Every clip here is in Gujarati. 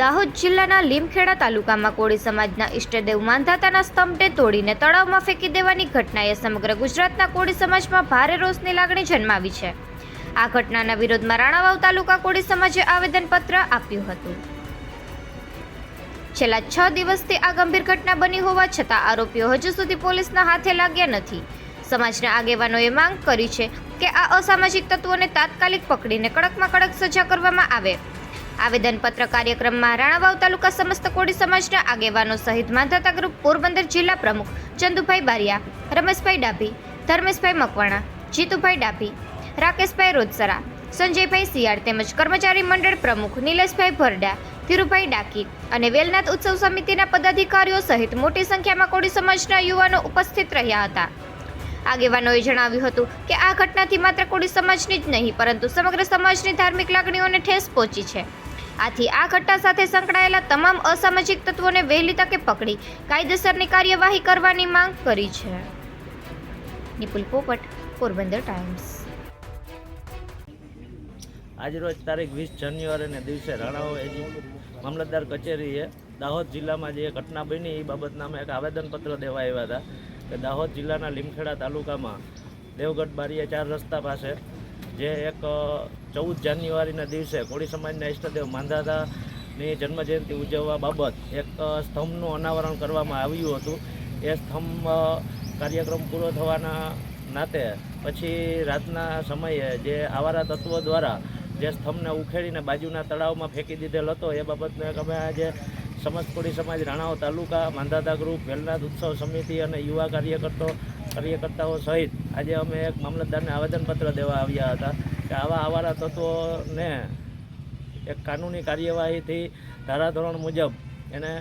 દાહોદ જિલ્લાના લીમખેડા તાલુકામાં કોળી સમાજના ઈષ્ટદેવ માંધાતાના સ્તંભને તોડીને તળાવમાં ફેંકી દેવાની ઘટનાએ સમગ્ર ગુજરાતના કોળી સમાજમાં ભારે રોષની લાગણી જન્માવી છે. આ ઘટનાના વિરોધમાં રાણાવાવ તાલુકા કોળી સમાજે આવેદનપત્ર આપ્યું હતું. છેલ્લા છ દિવસથી આ ગંભીર ઘટના બની હોવા છતાં આરોપીઓ હજુ સુધી પોલીસના હાથે લાગ્યા નથી. સમાજના આગેવાનોએ માંગ કરી છે કે આ અસામાજિક તત્વોને તાત્કાલિક પકડીને કડકમાં કડક સજા કરવામાં આવે. આવેદનપત્ર કાર્યક્રમમાં રાણાવાવ તાલુકા સમસ્ત કોડી સમાજના આગેવાનો સહિત માંધાતા ગ્રુપ પોરબંદર જિલ્લા પ્રમુખ ચંદુભાઈ બારિયા, રમેશભાઈ ડાભી, ધર્મેશભાઈ મકવાણા, જીતુભાઈ ડાભી, રાકેશભાઈ રોજસરા, સંજયભાઈ સિયાળ તેમજ કર્મચારી મંડળ પ્રમુખ નિલેશભાઈ ભરડા, ધીરુભાઈ ડાકી અને વેલનાથ ઉત્સવ સમિતિના પદાધિકારીઓ સહિત મોટી સંખ્યામાં કોળી સમાજના યુવાનો ઉપસ્થિત રહ્યા હતા. આગેવાનોએ જણાવ્યું હતું કે આ ઘટનાથી માત્ર કોળી સમાજની જ નહીં, પરંતુ સમગ્ર સમાજની ધાર્મિક લાગણીઓને ઠેસ પહોંચી છે. આથી આ ઘટના સાથે સંકળાયેલા તમામ અસામાજિક તત્વોને વહેલી તકે પકડી કાયદેસરની કાર્યવાહી કરવાની માંગ કરી છે. નિપુલ પોપટ, પોરબંદર ટાઈમ્સ. આજરોજ તારીખ વીસ જાન્યુઆરીને દિવસે રાણાઓ એજી મામલતદાર કચેરીએ દાહોદ જિલ્લામાં જે ઘટના બની એ બાબતના અમે એક આવેદનપત્ર દેવા આવ્યા હતા કે દાહોદ જિલ્લાના લીમખેડા તાલુકામાં દેવગઢ બારીયા ચાર રસ્તા પાસે જે એક ચૌદ જાન્યુઆરીના દિવસે કોળી સમાજના ઈષ્ટદેવ માંધાતાની જન્મજયંતિ ઉજવવા બાબત એક સ્તંભનું અનાવરણ કરવામાં આવ્યું હતું. એ સ્તંભ કાર્યક્રમ પૂરો થવાના નાતે પછી રાતના સમયે જે આવારા તત્વો દ્વારા જે સ્તંભને ઉખેડીને બાજુના તળાવમાં ફેંકી દીધેલ હતો, એ બાબતને અમે આજે સમસ્ત કોળી સમાજ રાણાઓ તાલુકા માંધાતા ગ્રુપ વેલનાથ ઉત્સવ સમિતિ અને યુવા કાર્યકર્તો કાર્યકર્તાઓ સહિત આજે અમે એક મામલતદારને આવેદનપત્ર દેવા આવ્યા હતા કે આવા આવારા તત્વોને એક કાનૂની કાર્યવાહીથી ધારાધોરણ મુજબ એને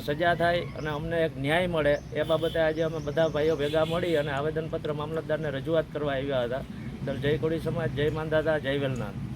સજા થાય અને અમને એક ન્યાય મળે એ બાબતે આજે અમે બધા ભાઈઓ ભેગા મળી અને આવેદનપત્ર મામલતદારને રજૂઆત કરવા આવ્યા હતા. તો જય કોળી સમાજ, જય માનદાદા જય વેલનાથ.